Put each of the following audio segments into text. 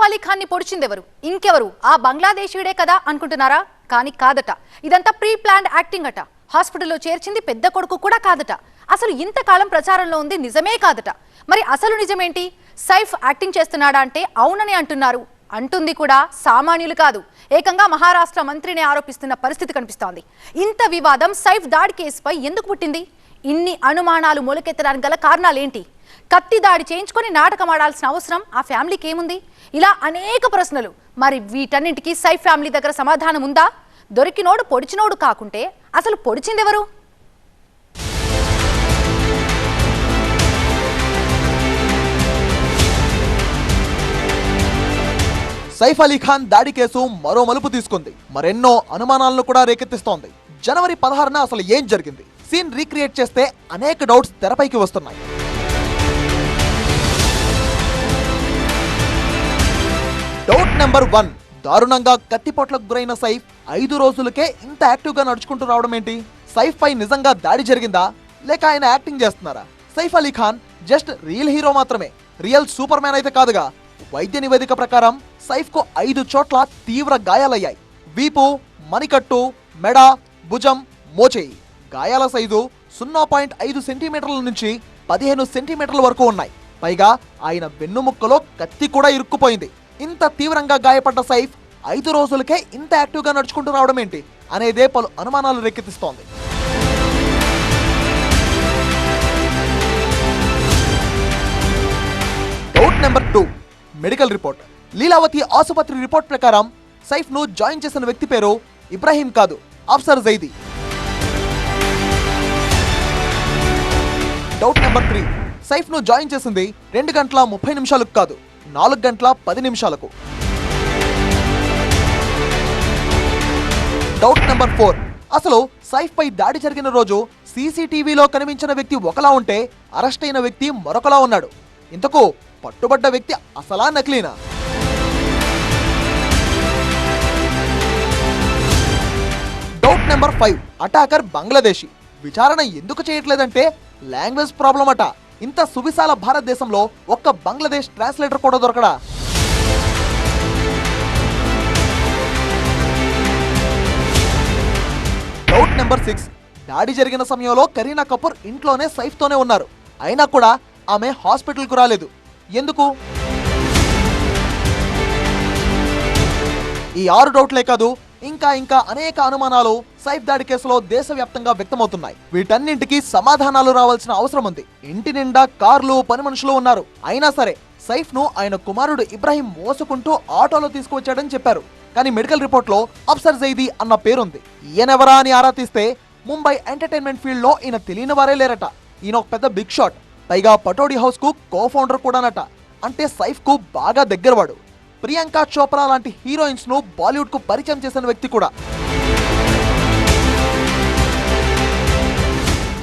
సైఫ్ అలీ ఖాన్ని పొడిచిందెవరు? ఇంకెవరు? ఆ బంగ్లాదేశీయుడే కదా అనుకుంటున్నారా? కానీ కాదట. ఇదంతా ప్రీ ప్లాన్డ్ యాక్టింగ్ అట. హాస్పిటల్లో చేర్చింది పెద్ద కొడుకు కూడా కాదట. అసలు ఇంతకాలం ప్రచారంలో ఉంది నిజమే కాదట. మరి అసలు నిజమేంటి? సైఫ్ యాక్టింగ్ చేస్తున్నాడా అంటే అవునని అంటున్నారు. అంటుంది కూడా సామాన్యులు కాదు. ఏకంగా మహారాష్ట్ర మంత్రిని ఆరోపిస్తున్న పరిస్థితి కనిపిస్తోంది. ఇంత వివాదం సైఫ్ దాడి కేసుపై ఎందుకు పుట్టింది? ఇన్ని అనుమానాలు మొలకెత్తడానికి గల కారణాలేంటి? కత్తి దాడి చేయించుకొని నాటకం ఆడాల్సిన అవసరం ఆ ఫ్యామిలీకి ఏముంది? ఇలా అనేక ప్రశ్నలు. మరి వీటన్నింటికి సై ఫ్యామిలీ దగ్గర సమాధానం ఉందా? దొరికినోడు పొడిచినోడు కాకుంటే అసలు పొడిచిందెవరు? సైఫ్ అలీ ఖాన్ దాడి కేసు మరో మలుపు తీసుకుంది. మరెన్నో అనుమానాలను కూడా రేకెత్తిస్తోంది. జనవరి పదహారున అసలు ఏం జరిగింది? సీన్ రీక్రియేట్ చేస్తే అనేక డౌట్స్ తెరపైకి వస్తున్నాయి. నెంబర్ వన్ దారుణంగా కత్తిపోట్లకు గురైన సైఫ్ ఐదు రోజులకే ఇంత యాక్టివ్గా నడుచుకుంటూ రావడం ఏంటి? సైఫ్ పై నిజంగా దాడి జరిగిందా? లేక ఆయన యాక్టింగ్ చేస్తున్నారా? Saif Ali Khan just real hero మాత్రమే. రియల్ సూపర్ మ్యాన్ అయితే కాదుగా. వైద్య నివేదిక ప్రకారం సైఫ్కు ఐదు చోట్ల తీవ్ర గాయాలయ్యాయి. వీపు మణికట్టు మెడ భుజం మోచేయి. గాయాల సైజు సున్నా పాయింట్ ఐదు సెంటీమీటర్ల నుంచి పదిహేను సెంటీమీటర్ల వరకు ఉన్నాయి. పైగా ఆయన వెన్నుముక్కలో కత్తి కూడా ఇరుక్కుపోయింది. ఇంత తీవ్రంగా గాయపడ్డ సైఫ్ ఐదు రోజులకే ఇంత యాక్టివ్గా నడుచుకుంటూ రావడం ఏంటి అనేదే పలు అనుమానాలు రేకెత్తిస్తోంది. Doubt number two medical report Lilavati ఆసుపత్రి రిపోర్ట్ ప్రకారం సైఫ్ను జాయిన్ చేసిన వ్యక్తి పేరు ఇబ్రాహీం కాదు Afsar Zaidi. Doubt number three సైఫ్ను join చేసింది రెండు గంటల ముప్పై నిమిషాలకు కాదు. నాలుగు గంటల పది నిమిషాలకు. డౌట్ నెంబర్ ఫోర్ అసలు సైఫ్ పై దాడి జరిగిన రోజు సీసీటీవీలో కనిపించిన వ్యక్తి ఒకలా ఉంటే అరెస్ట్ అయిన వ్యక్తి మరొకలా ఉన్నాడు. ఇంతకు పట్టుబడ్డ వ్యక్తి అసలా నకిలీనా? Doubt number five attacker Bangladeshi. విచారణ ఎందుకు చేయట్లేదంటే లాంగ్వేజ్ ప్రాబ్లం అట ఇంత సువిశాల భారతదేశంలో ఒక్క బంగ్లాదేశ్ ట్రాన్స్లేటర్ కూడా దొరకడా? డౌట్ నెంబర్ సిక్స్ దాడి జరిగిన సమయంలో కరీనా కపూర్ ఇంట్లోనే సైఫ్తోనే ఉన్నారు. అయినా కూడా ఆమె హాస్పిటల్కు రాలేదు. ఎందుకు? ఈ ఆరు డౌట్లే కాదు ఇంకా ఇంకా అనేక అనుమానాలు సైఫ్ దాడి కేసులో దేశవ్యాప్తంగా వ్యక్తమవుతున్నాయి. వీటన్నింటికి సమాధానాలు రావాల్సిన అవసరం ఉంది. ఇంటి నిండా కార్లు పని మనుషులు ఉన్నారు. అయినా సరే సైఫ్ను ఆయన కుమారుడు ఇబ్రాహిం మోసుకుంటూ ఆటోలో తీసుకువచ్చాడని చెప్పారు. కానీ మెడికల్ రిపోర్ట్లో అఫ్సర్ జైదీ అన్న పేరుంది. ఈయనెవరా అని ఆరా తీస్తే ముంబై ఎంటర్టైన్మెంట్ ఫీల్డ్లో ఈయన తెలియని వారే లేరట. ఈయన ఒక పెద్ద బిగ్ షాట్. పైగా పటోడి హౌస్కు కో ఫౌండర్ కూడానట. అంటే సైఫ్కు బాగా దగ్గరవాడు. ప్రియాంక చోప్రా లాంటి హీరోయిన్స్ను బాలీవుడ్కు పరిచయం చేసిన వ్యక్తి కూడా.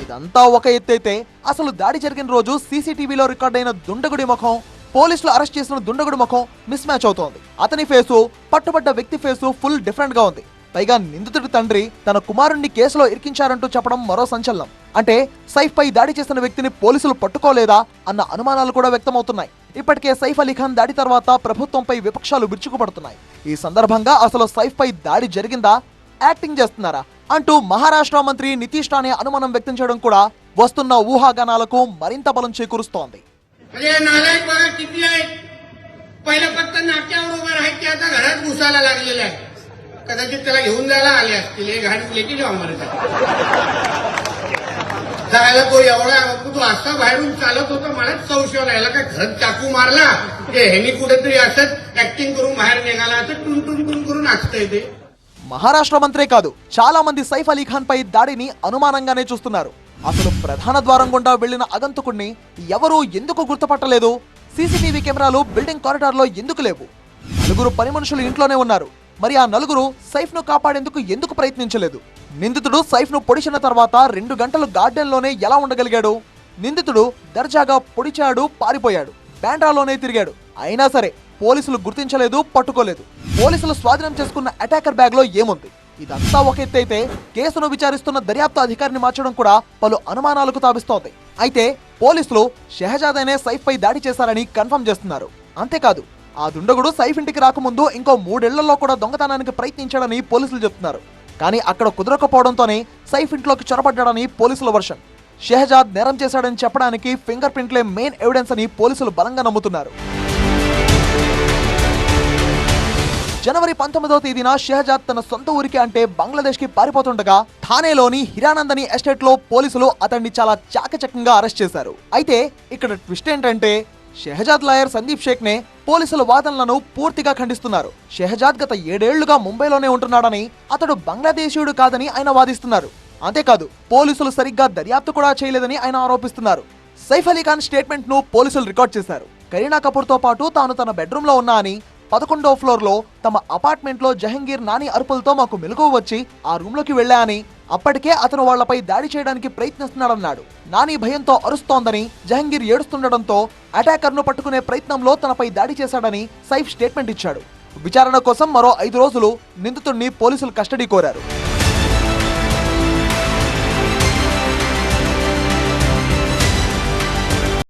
ఇదంతా ఒక ఎత్తైతే అసలు దాడి జరిగిన రోజు సీసీటీవీలో రికార్డ్ అయిన దుండగుడి ముఖం పోలీసులు అరెస్ట్ చేసిన దుండగుడి ముఖం మిస్ మ్యాచ్ అవుతోంది. అతని ఫేసు పట్టుబడ్డ వ్యక్తి ఫేసు ఫుల్ డిఫరెంట్గా ఉంది. పైగా నిందితుడి తండ్రి తన కుమారుణ్ణి కేసులో ఇరికించారంటూ చెప్పడం మరో సంచలనం. అంటే సైఫ్ పై దాడి చేసిన వ్యక్తిని పోలీసులు పట్టుకోలేదా అన్న అనుమానాలు కూడా వ్యక్తమవుతున్నాయి. ఇప్పటికే సైఫ్ అలీ ఖాన్ దాడి తర్వాత ప్రభుత్వంపై విపక్షాలు విరుచుకుపడుతున్నాయి ఈ సందర్భంగా అసలు సైఫ్ పై దాడి జరిగిందా యాక్టింగ్ చేస్తున్నారా అంటూ మహారాష్ట్ర మంత్రి నితీష్ రాణే అనుమానం వ్యక్తం చేయడం కూడా వస్తున్న ఊహాగానాలకు మరింత బలం చేకూరుస్తోంది अरे नालायक बघा किती आहेत पहिलं फक्त नाट्यावर उभं राहायचे आता घरात घुसायला लागलेले आहे कदाचित त्याला घेऊन जायला आले असतील हे घाट लेकी जाऊ जायला तो एवढा तू असा बाहेरून चालत होता मलाच संशय राहिला का घरात चाकू मारला ते ह्यानी कुठेतरी असंच ऍक्टिंग करून बाहेर निघाला असं टुन टुन टुन करून असतंय ते మహారాష్ట్ర మంత్రే కాదు చాలా మంది సైఫ్ అలీ ఖాన్ పై దాడిని అనుమానంగానే చూస్తున్నారు అసలు ప్రధాన ద్వారం గుండా వెళ్లిన అగంతకుణ్ణి ఎవరూ ఎందుకు గుర్తుపట్టలేదు సీసీటీవీ కెమెరాలు బిల్డింగ్ కారిడార్ లో ఎందుకు లేవు నలుగురు పని మనుషులు ఇంట్లోనే ఉన్నారు మరి ఆ నలుగురు సైఫ్ను కాపాడేందుకు ఎందుకు ప్రయత్నించలేదు? నిందితుడు సైఫ్ను పొడిచిన తర్వాత రెండు గంటలు గార్డెన్లోనే ఎలా ఉండగలిగాడు? నిందితుడు దర్జాగా పొడిచాడు పారిపోయాడు బ్యాండ్రాలోనే తిరిగాడు. అయినా సరే పోలీసులు గుర్తించలేదు పట్టుకోలేదు. పోలీసులు స్వాధీనం చేసుకున్న అటాకర్ బ్యాగ్లో ఏముంది? ఇదంతా ఒక ఎత్తు అయితే కేసును విచారిస్తున్న దర్యాప్తు అధికారిని మార్చడం కూడా పలు అనుమానాలకు తావిస్తోంది. అయితే పోలీసులు షహజాద్ అనే సైఫ్ పై దాడి చేశారని కన్ఫర్మ్ చేస్తున్నారు. అంతేకాదు ఆ దుండగుడు సైఫ్ ఇంటికి రాకముందు ఇంకో మూడేళ్ళలో కూడా దొంగతనానికి ప్రయత్నించాడని పోలీసులు చెప్తున్నారు. కానీ అక్కడ కుదరకపోవడంతోనే సైఫ్ ఇంట్లోకి చొరబడ్డాడని పోలీసుల వర్షన్ షెహజాద్ నేరం చేశాడని చెప్పడానికి ఫింగర్ ప్రింట్లే మెయిన్ ఎవిడెన్స్ అని పోలీసులు బలంగా నమ్ముతున్నారు. జనవరి పంతొమ్మిదవ తేదీన షెహజాద్ తన సొంత ఊరికి అంటే బంగ్లాదేశ్కి పారిపోతుండగా థానేలోని హిరానందని ఎస్టేట్లో పోలీసులు అతన్ని చాలా చాకచక్యంగా అరెస్ట్ చేశారు. అయితే ఇక్కడ ట్విస్ట్ ఏంటంటే షెహజాద్ లాయర్ సందీప్ షేక్ నే పోలీసుల వాదనలను పూర్తిగా ఖండిస్తున్నారు. షెహజాద్ గత ఏడేళ్ళుగా ముంబైలోనే ఉంటున్నాడని అతడు బంగ్లాదేశీయుడు కాదని ఆయన వాదిస్తున్నారు. అంతేకాదు పోలీసులు సరిగ్గా దర్యాప్తు కూడా చేయలేదని ఆయన ఆరోపిస్తున్నారు. సైఫ్ అలీ ఖాన్ స్టేట్మెంట్ను పోలీసులు రికార్డ్ చేశారు. కరీనా కపూర్తో పాటు తాను తన బెడ్రూమ్లో ఉన్నా అని పదకొండో ఫ్లోర్లో తమ అపార్ట్మెంట్లో జహంగీర్ నాని అరుపులతో మాకు మెలకువ వచ్చి ఆ రూమ్లోకి వెళ్ళా అని అప్పటికే అతను వాళ్ళపై దాడి చేయడానికి ప్రయత్నిస్తున్నాడన్నాడు. నాని భయంతో అరుస్తోందని జహంగీర్ ఏడుస్తుండటంతో అటాకర్ను పట్టుకునే ప్రయత్నంలో తనపై దాడి చేశాడని సైఫ్ స్టేట్మెంట్ ఇచ్చాడు. విచారణ కోసం మరో ఐదు రోజులు నిందితుడిని పోలీసులు కస్టడీ కోరారు.